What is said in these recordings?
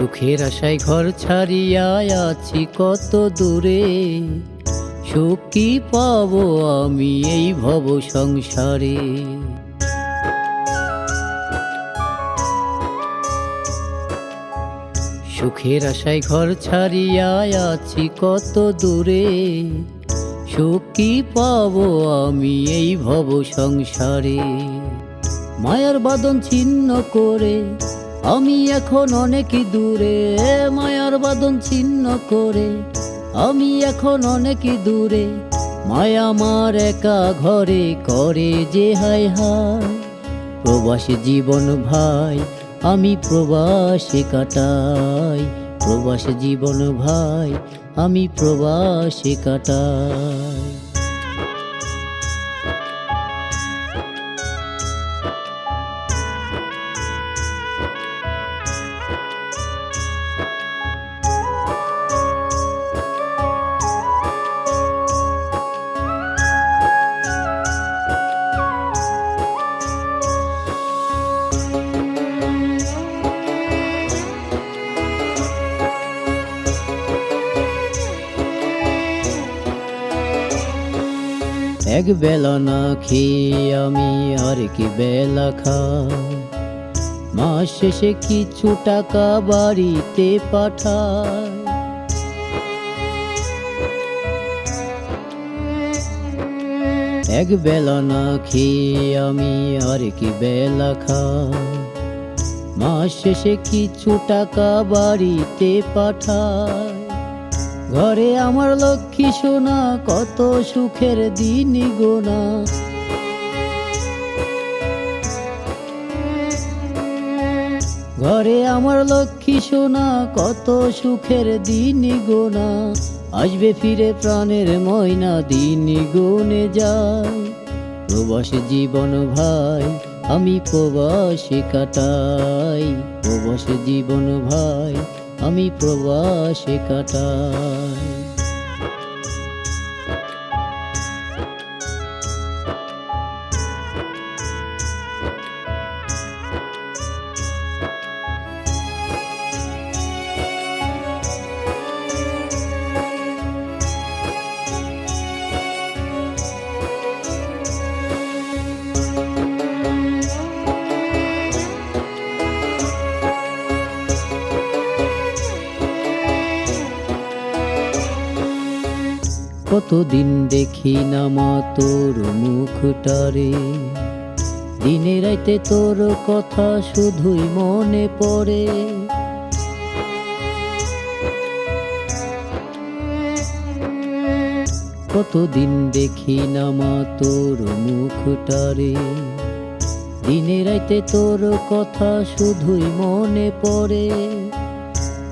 সুখের আশায় ঘর ছাড়িয়া আছি কত দূরে। সুখ কি পাবো আমি এই ভব সংসারে? সুখের আশায় ঘর ছাড়িয়া আছি কত দূরে। সুখ কি পাবো আমি এই ভব সংসারে? মায়ার বাদন ছিন্ন করে আমি এখন অনেক দূরে, মায়ার বাদন ছিন্ন করে। আমি এখন অনেক দূরে, মায়া আমার একা ঘরে করে যে হায় হায়। প্রবাসী জীবন ভাই, আমি প্রবাসে কাটাই। প্রবাসী জীবন ভাই, আমি প্রবাসে কাটাই। এক বেলা না খেয়ে আমি আর কি বেলা খাই? মাস শেষে কিছু টাকা বাড়িতে পাঠাই। এক বেলা না খেয়ে আমি আর কি বেলা খাই? মাস শেষে কিছু টাকা বাড়িতে পাঠাই। ঘরে আমার লক্ষ্মী সোনা, কত সুখের দিন গোনা ঘরে আমার লক্ষ্মী সোনা, কত সুখের দিন গোনা আসবে ফিরে প্রাণের ময়না, দিন গুনে যায়। প্রবাসী জীবন ভাই, আমি প্রবাসী কাটাই। প্রবাসী জীবন ভাই আমি প্রবাসে কাটাই। কতদিন দেখি না মা তোর মুখটারে। দিনে রাইতে তোর কথা শুধুই মনে পড়ে। কতদিন দেখি না মা তোর মুখটারে। দিনে রাইতে তোর কথা শুধুই মনে পড়ে।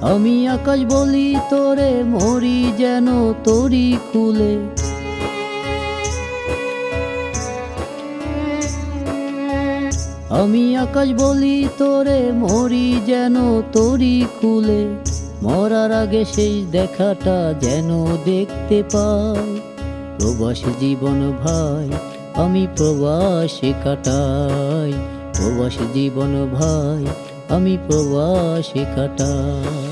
আমি আকাশ বলি, তোরে মরি যেন তোরি খুলে। আমি আকাশ বলি, তোরে মরি যেন তোরি খুলে। মরার আগে সেই দেখাটা যেন দেখতে পাই। প্রবাসী জীবন ভাই, আমি প্রবাসে কাটাই। প্রবাসী জীবন ভাই আমি প্রবাসে কাটাই।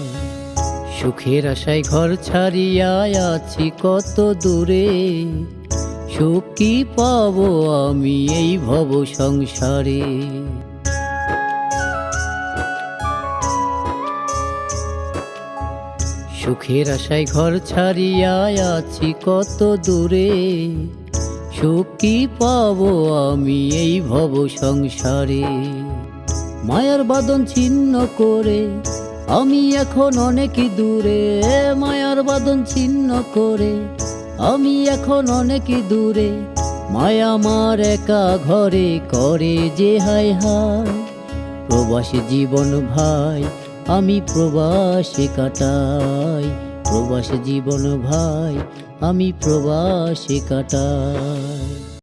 সুখের আশায় ঘর ছাড়িয়া আছি কত দূরে। সুখ কি পাবো আমি এই ভব সংসারে? সুখের আশায় ঘর ছাড়িয়া আছি কত দূরে। সুখ কি পাবো আমি এই ভব সংসারে? মায়ার বাদন ছিন্ন করে, আমি এখন অনেক দূরে। মায়ার বাদন ছিন্ন করে, আমি এখন অনেক দূরে। মায়া আমার একা ঘরে করে যে হায় হায়। প্রবাসী জীবন ভাই, আমি প্রবাসে কাটাই। প্রবাসী জীবন ভাই, আমি প্রবাসে কাটাই।